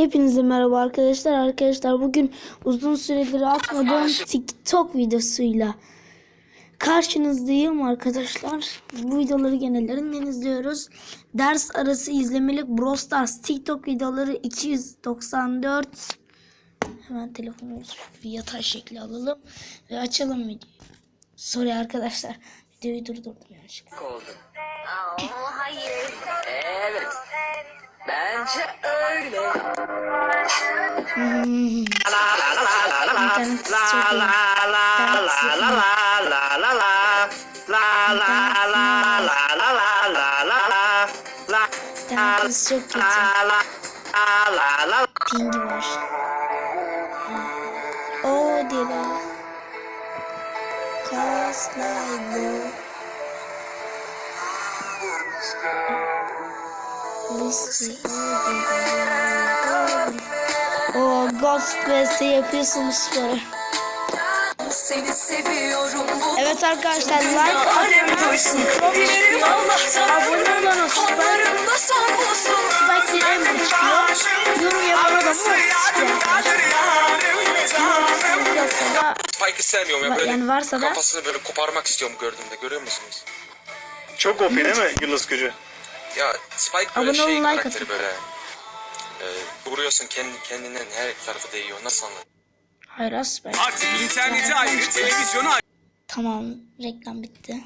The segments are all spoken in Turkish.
Hepinize merhaba arkadaşlar. Arkadaşlar bugün uzun süredir atmadığım TikTok videosuyla karşınızdayım arkadaşlar. Bu videoları genellerinden izliyoruz. Ders arası izlemelik Brawl Stars TikTok videoları 294. Hemen telefonumuzu bir yatay şekli alalım ve açalım videoyu. Sorry arkadaşlar. Videoyu durdurdum yanlışlıkla. oldu. Aa, hayır. Evet. Bence öyle. Hmm. İnternet çok iyi. İnternet çok kötü. Pingi var. O dile. Kaslaydı. O Ghostface yapıyorsunuz sporu. Seni seviyorum bu Evet arkadaşlar like alem duysun. Dilerim Allah'tan abone olun. kollarımda son bulsun. Bir en büyük. Yorum yapan adamı Yoksa da Spike'ı sevmiyorum ya böyle yani varsa da kafasını böyle koparmak istiyorum gördüğümde görüyor musunuz? Çok OP değil mi Yıldız Gücü? Ya Spike böyle Abone olun, şey like karakteri atın. böyle e, vuruyorsun kendi, kendinden her tarafı değiyor nasıl anladın? Hayır az Spike. Artık internete ayrı, televizyona ayrı. Tamam reklam bitti.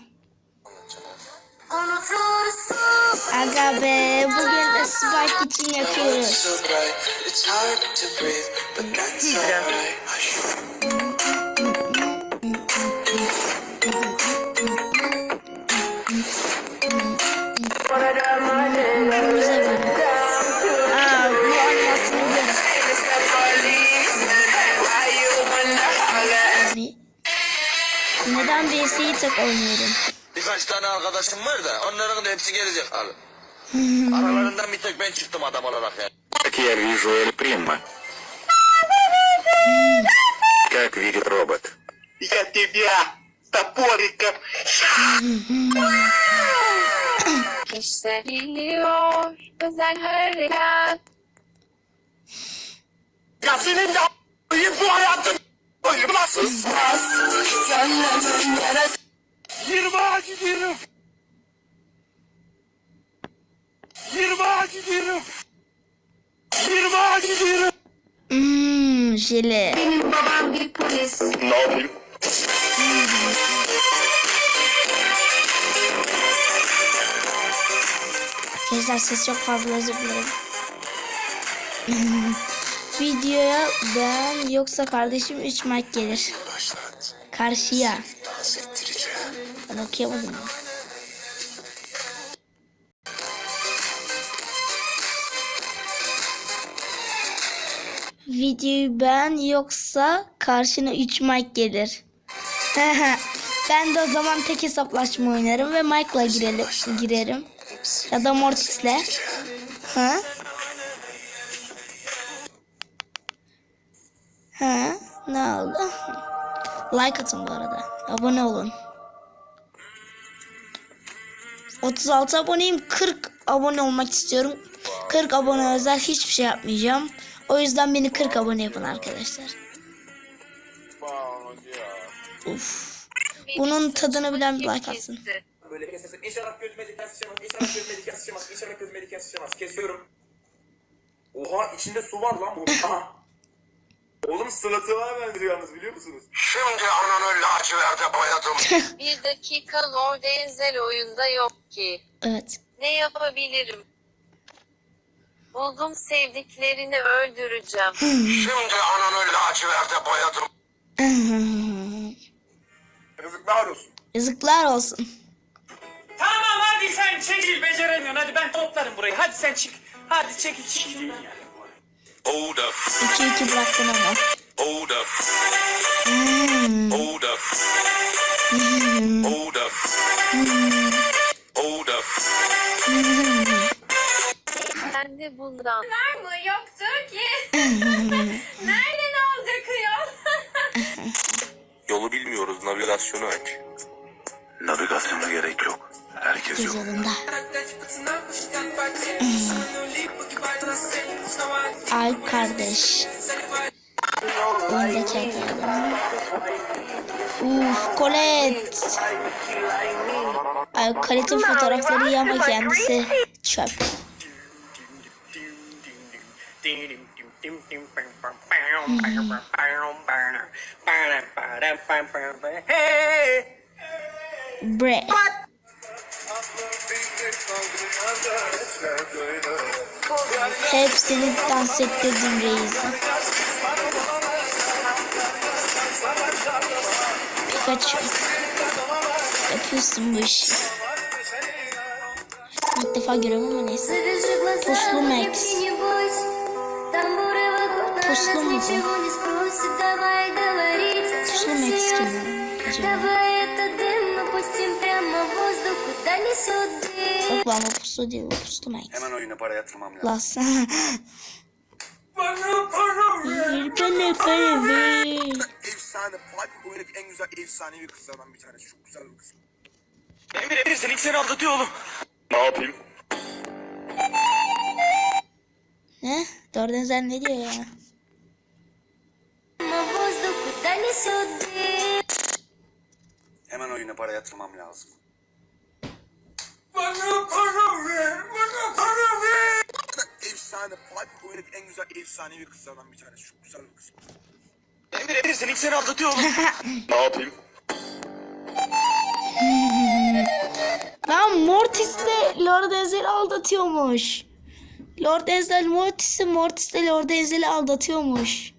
Aga be bugün de Spike için yapıyoruz. Güzel BS'yi tek oynuyorum? Birkaç tane arkadaşım var da onların da hepsi gelecek abi. Aralarından bir tek ben çıktım adam olarak yani. Как я вижу Эль Прима. Как видит робот. Я тебя топориком Hissediliyor özel harekat. Ya senin de a**ayı bu hayatın uyumasın. Gönlümün yarası. Gidiyorum. Yirmi gidiyorum. Yirmi gidiyorum. Mmm jele. Benim babam bir polis. Ne yapayım? Arkadaşlar ses çok fazla özür dilerim. Videoya ben yoksa kardeşim 3 mic gelir. Karşıya. Ben okuyamadım ya. Videoyu ben yoksa karşına 3 mic gelir. ben de o zaman tek hesaplaşma oynarım ve Mike'la girelim, girerim. Ya da Mortis'le. Ha? Ha? Ne oldu? Like atın bu arada. Abone olun. 36 aboneyim. 40 abone olmak istiyorum. 40 abone özel hiçbir şey yapmayacağım. O yüzden beni 40 abone yapın arkadaşlar. Uf. Bunun tadını bilen bir like atsın. Böyle kesesin. İnşallah gözüme diken sıçramaz. İnşallah gözüme diken sıçramaz. İnşallah gözüme diken sıçramaz. Kesiyorum. Oha içinde su var lan bu. Aha. Oğlum sırlatıma benziyor yalnız biliyor musunuz? Şimdi ananı laciverde boyadım. Bir dakika Lord Enzel oyunda yok ki. Evet. Ne yapabilirim? Buldum sevdiklerini öldüreceğim. Şimdi ananı laciverde boyadım. Yazıklar olsun. Yazıklar olsun. Tamam hadi sen çekil beceremiyorsun hadi ben toplarım burayı hadi sen çık hadi çekil çekil Hold up, 2-2 bıraktın ama. hold up. Hold up. Hold Navigasyona gerek yok. Herkes Göz yolunda. Alp kardeş. Oyundaki adam. Uf Colette. Ay Colette'in fotoğrafları iyi ama kendisi çöp. Bre. Hepsini dans ettirdim reisi. Pikachu. Yapıyorsun bu işi. İlk defa görüyorum ama neyse. Puslu Max. Puslu mu bu? Puslu Max kim? Acaba? Yok lan o puslu değil o puslu Max. Hemen oyuna para yatırmam lazım. Las. Bir bana para ver. Efsane. Fatih bu oyundaki en güzel efsanevi kızlardan bir tanesi. Çok güzel bir kız. Emir Emir senin seni aldatıyor oğlum. Ne yapayım? Ne? Doğrudan sen ne diyor ya? Hemen oyuna para yatırmam lazım. Efsane. Fatih bu oyundaki en güzel efsanevi kızlardan bir tanesi. Çok güzel bir kız. Emir Emir senin seni aldatıyor oğlum. Ne yapayım? Lan Mortis de Lord Enzel'i aldatıyormuş. Lord Enzel Mortis'i, Mortis de Lord Enzel'i aldatıyormuş.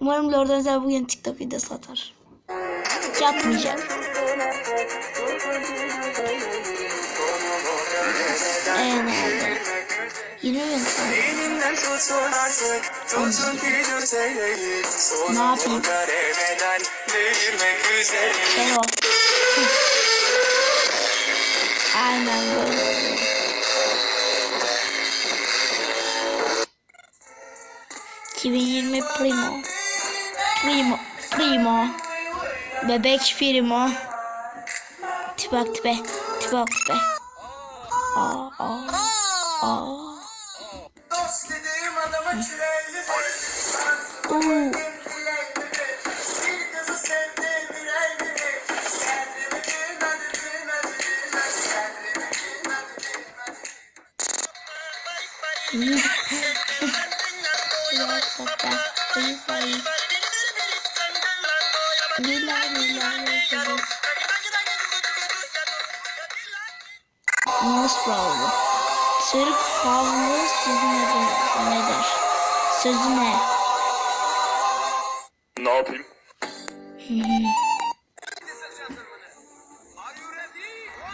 Umarım Lord Enzel bugün TikTok videosu atar. Yapmayacak. Eee ne oldu? 20 bin. Ne yapayım? Şey o. Aynen böyle. ...2020 Primo. Primo. Primo. Bebek Primo. Tipe tipe. Tipe tipe. Aa, aa, aa. Oo. Most probable. Türk havlu sözü nedir? nedir? Sözü ne? Yapayım?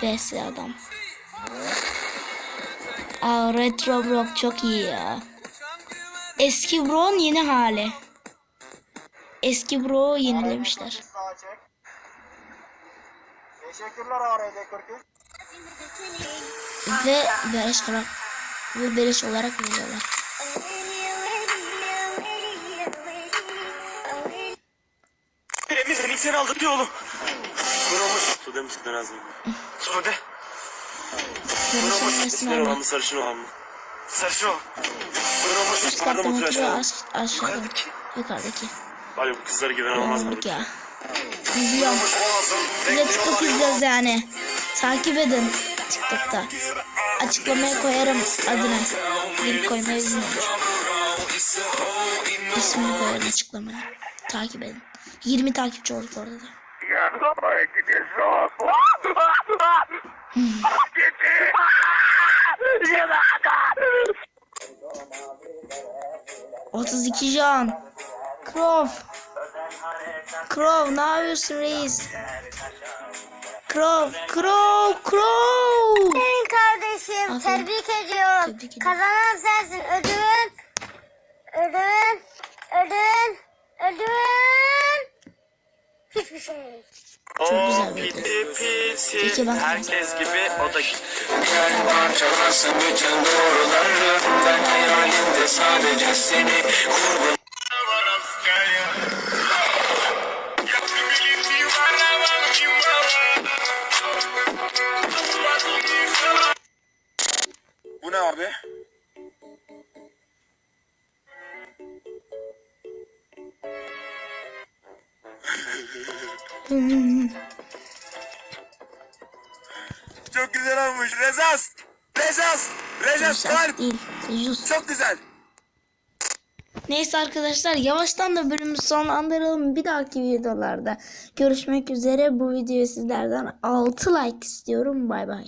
BS adam. Aa, Retro Brock çok iyi ya. Eski Brock'un yeni hali. Eski Brock'u yenilemişler. Teşekkürler ARD 43. Ve beleş olarak ve beleş olarak veriyorlar. Emir seni aldatıyor oğlum. Su demiştin biraz önce. Sude. Sarışın ama. mı sarışın olan mı? Sarışın ol. Üst katta mı oturuyor aş aşağıda. Yukarıdaki. Abi bu kızlara güven olmaz mı? Ya. Biliyorum. Biz de TikTok izliyoruz yani. Takip edin TikTok'ta. Açıklamaya koyarım adını. Link koymayı bilmiyorum. İsmini koyarım açıklamaya. Takip edin. 20 takipçi olduk orada da. Otuz iki can. Krov. Krov ne yapıyorsun reis? Krov, Krov, Krov. Senin kardeşim Aferin. tebrik ediyorum. Tebrik ederim. Kazanan sensin. Ödülün. Ödülün. Ödülün. Ödülün. Hiçbir şey. Çok güzel bir ödül. Peki bak. Herkes gibi o da gitti. Parçalasın bütün doğruları Ben hayalinde sadece seni kurban Çok güzel olmuş. Rezas. Rezas. Rezas kalp. değil. Çok güzel. Neyse arkadaşlar yavaştan da bölümü sonlandıralım. Bir dahaki videolarda görüşmek üzere. Bu videoya sizlerden 6 like istiyorum. Bay bay.